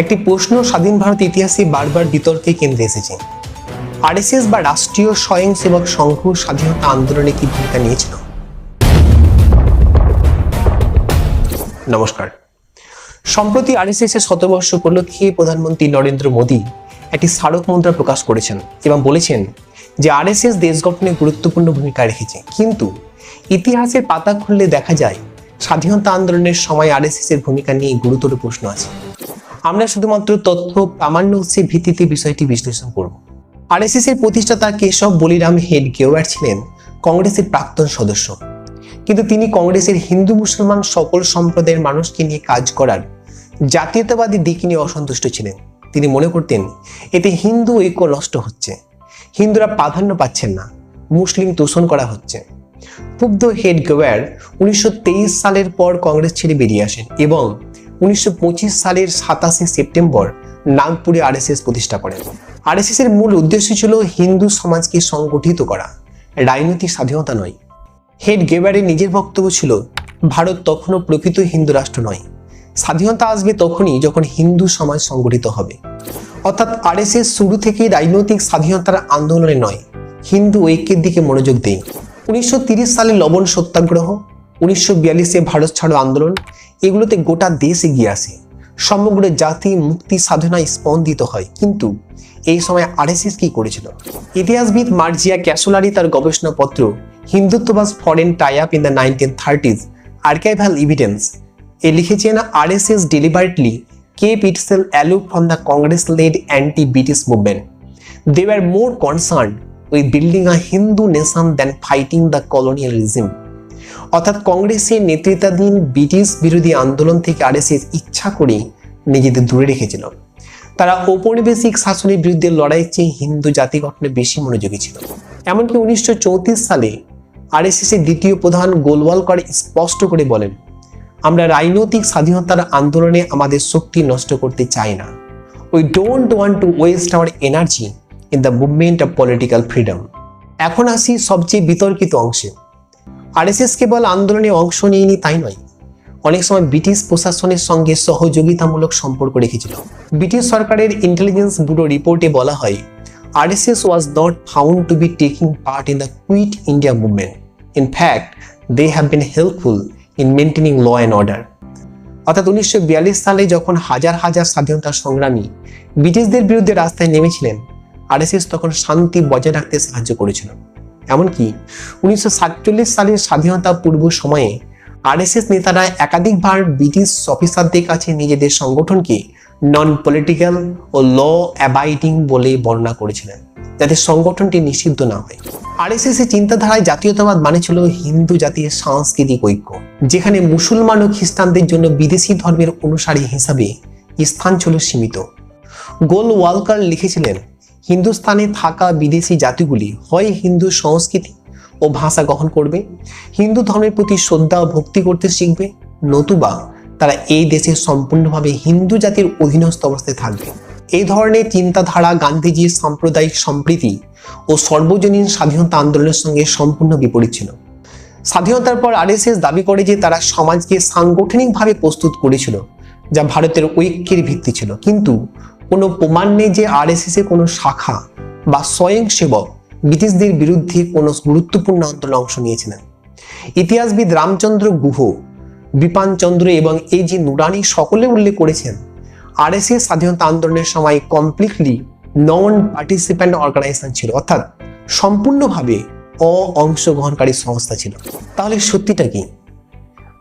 একটি প্রশ্ন স্বাধীন ভারত ইতিহাসে বারবার বিতর্কে কেন্দ্রে এসেছে। আরএসএস বা রাষ্ট্রীয় স্বয়ংসেবক সংঘ স্বাধীনতা আন্দোলনে কি ভূমিকা নিয়েছিল? নমস্কার। সম্প্রতি আরএসএস এর শতবর্ষ উপলক্ষে প্রধানমন্ত্রী নরেন্দ্র মোদী একটি স্মারক মুদ্রা প্রকাশ করেছেন এবং বলেছেন যে আরএসএস দেশ গঠনে গুরুত্বপূর্ণ ভূমিকা রেখেছে। কিন্তু ইতিহাসের পাতা খুললে দেখা যায়, স্বাধীনতা আন্দোলনের সময় আরএসএস এর ভূমিকা নিয়ে গুরুতর প্রশ্ন আছে। আমরা শুধুমাত্র তথ্য প্রামাণ্য উৎসের ভিত্তিতে বিষয়টি বিশ্লেষণ করব। এর প্রতিষ্ঠাতা কেশব বলিরাম হেড গেওয়ার ছিলেন কংগ্রেসের প্রাক্তন সদস্য। কিন্তু তিনি কংগ্রেসের হিন্দু মুসলমান সকল সম্প্রদায়ের মানুষকে নিয়ে কাজ করার জাতীয়তাবাদী দিক নিয়ে অসন্তুষ্ট ছিলেন। তিনি মনে করতেন, এতে হিন্দু ঐক্য নষ্ট হচ্ছে। হিন্দুরা প্রাধান্য পাচ্ছেন না। মুসলিম তোষণ করা হচ্ছে। ক্ষুব্ধ হেড গোয়ার উনিশশো সালের পর কংগ্রেস ছেড়ে বেরিয়ে আসেন এবং উনিশশো পঁচিশ সালের সাতাশে সেপ্টেম্বর নাগপুরে আরএসএস প্রতিষ্ঠা করেন। আরএসএস এর মূল উদ্দেশ্য ছিল হিন্দু সমাজকে সংগঠিত করা। রাজনৈতিক স্বাধীনতা নয়। হেড গেবারের নিজের বক্তব্য ছিল, ভারত তখনও প্রকৃত হিন্দু রাষ্ট্র নয়। স্বাধীনতা আসবে তখনই যখন হিন্দু সমাজ সংগঠিত হবে। অর্থাৎ আরএসএস শুরু থেকেই রাজনৈতিক স্বাধীনতার আন্দোলনে নয়। হিন্দু ঐক্যের দিকে মনোযোগ দেয় উনিশশো সালে লবণ সত্যাগ্রহ উনিশশো বিয়াল্লিশে ভারত ছাড়ো আন্দোলন, এগুলোতে গোটা দেশ এগিয়ে আসে। সমগ্র জাতি মুক্তি সাধনায় স্পন্দিত হয়। কিন্তু এই সময় আরএসএস কি করেছিল? ইতিহাসবিদ মার্জিয়া ক্যাসোলারি তার গবেষণাপত্র হিন্দুত্ববাস foreign tie up in the nineteen thirties archival evidence এ লিখেছেন RSS deliberately kept itself aloof from the Congress led anti British movement they were more concerned with building a Hindu nation than fighting the colonialism অর্থাৎ কংগ্রেসের নেতৃত্বাধীন British বিরোধী আন্দোলন থেকে RSS ইচ্ছা করে নিজেদের দূরে রেখেছিল। তারা ঔপনিবেশিক শাসনের বিরুদ্ধে লড়াইয়ের চেয়ে হিন্দু জাতি গঠনে বেশি মনোযোগী ছিল। এমনকি উনিশশো চৌত্রিশ সালে আরএসএস এর দ্বিতীয় প্রধান গোলওয়ালকর স্পষ্ট করে বলেন, আমরা রাজনৈতিক স্বাধীনতার আন্দোলনে আমাদের শক্তি নষ্ট করতে চাই না। We don't want to waste our energy in the movement of political freedom এখন আসি সবচেয়ে বিতর্কিত অংশে। আরএসএস কেবল আন্দোলনে অংশ নিয়নি তাই নয়। অনেক সময় ব্রিটিশ প্রশাসনের সঙ্গে সহযোগিতামূলক সম্পর্ক রেখেছিল। ব্রিটিশ সরকারের ইন্টেলিজেন্স ব্যুরো রিপোর্টে বলা হয়, RSS was not found to be taking part in the quit India movement in fact they have been helpful in maintaining law and order অর্থাৎ উনিশশো বিয়াল্লিশ সালে যখন হাজার হাজার স্বাধীনতা সংগ্রামী ব্রিটিশদের বিরুদ্ধে রাস্তায় নেমেছিলেন, আরএসএস তখন শান্তি বজায় রাখতে সাহায্য করেছিল। এমনকি উনিশশো সালের স্বাধীনতা পূর্ব সময়ে আরএসএস নেতারা একাধিকবার ব্রিটিশ অফিসারদের কাছে নিজেদের সংগঠনকে নন পলিটিক্যাল ও ল অ্যাবাইডিং বলে বর্ণনা করেছিলেন, যাতে সংগঠনটি নিষিদ্ধ না হয়। আরএসএস এর চিন্তাধারায় জাতীয়তাবাদ মানে ছিল হিন্দু জাতির সাংস্কৃতিক ঐক্য, যেখানে মুসলমান ও খ্রিস্টানদের জন্য বিদেশি ধর্মের অনুসারী হিসাবে স্থান ছিল সীমিত। গোল ওয়ালকার লিখেছিলেন হিন্দুস্তানে থাকা বিদেশি জাতিগুলি হয় হিন্দু সংস্কৃতি ও ভাষা গ্রহণ করবে, হিন্দু ধর্মের প্রতি শ্রদ্ধা ও ভক্তি করতে শিখবে, নতুবা তারা এই দেশে সম্পূর্ণভাবে হিন্দু জাতির অধীনস্থ অবস্থায় থাকবে। এই ধরনের চিন্তাধারা গান্ধীজির সাম্প্রদায়িক সম্প্রীতি ও সর্বজনীন স্বাধীনতা আন্দোলনের সঙ্গে সম্পূর্ণ বিপরীত ছিল। স্বাধীনতার পর আরএসএস দাবি করে যে তারা সমাজকে সাংগঠনিকভাবে প্রস্তুত করেছিল, যা ভারতের ঐক্যের ভিত্তি ছিল। কিন্তু কোনো প্রমাণ নেই যে আরএসএস এর কোনো শাখা বা স্বয়ংসেবক ব্রিটিশদের বিরুদ্ধে কোনো গুরুত্বপূর্ণ আন্দোলনে অংশ নিয়েছিলেন। ইতিহাসবিদ রামচন্দ্র গুহ, বিপান চন্দ্র এবং এই যে নুরানি সকলে উল্লেখ করেছেন আর আরএসএস স্বাধীনতা আন্দোলনের সময় কমপ্লিটলি নন পার্টিসিপ্যান্ট অর্গানাইজেশন ছিল, অর্থাৎ সম্পূর্ণভাবে অ অংশগ্রহণকারী সংস্থা ছিল। তাহলে সত্যিটা কি?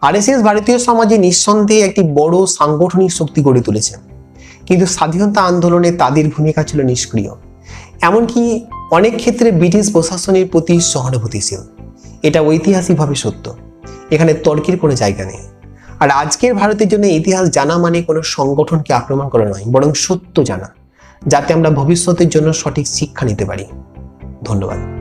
আরএসএস ভারতীয় সমাজে নিঃসন্দেহে একটি বড় সাংগঠনিক শক্তি গড়ে তুলেছে। কিন্তু স্বাধীনতা আন্দোলনে তাদের ভূমিকা ছিল নিষ্ক্রিয়। এমনকি অনেক ক্ষেত্রে ব্রিটিশ প্রশাসনের প্রতি সহানুভূতিশীল। এটা ঐতিহাসিকভাবে সত্য। এখানে তর্কের কোনো জায়গা নেই। আর আজকের ভারতের জন্য ইতিহাস জানা মানে কোনো সংগঠনকে আক্রমণ করা নয়, বরং সত্য জানা, যাতে আমরা ভবিষ্যতের জন্য সঠিক শিক্ষা নিতে পারি। ধন্যবাদ।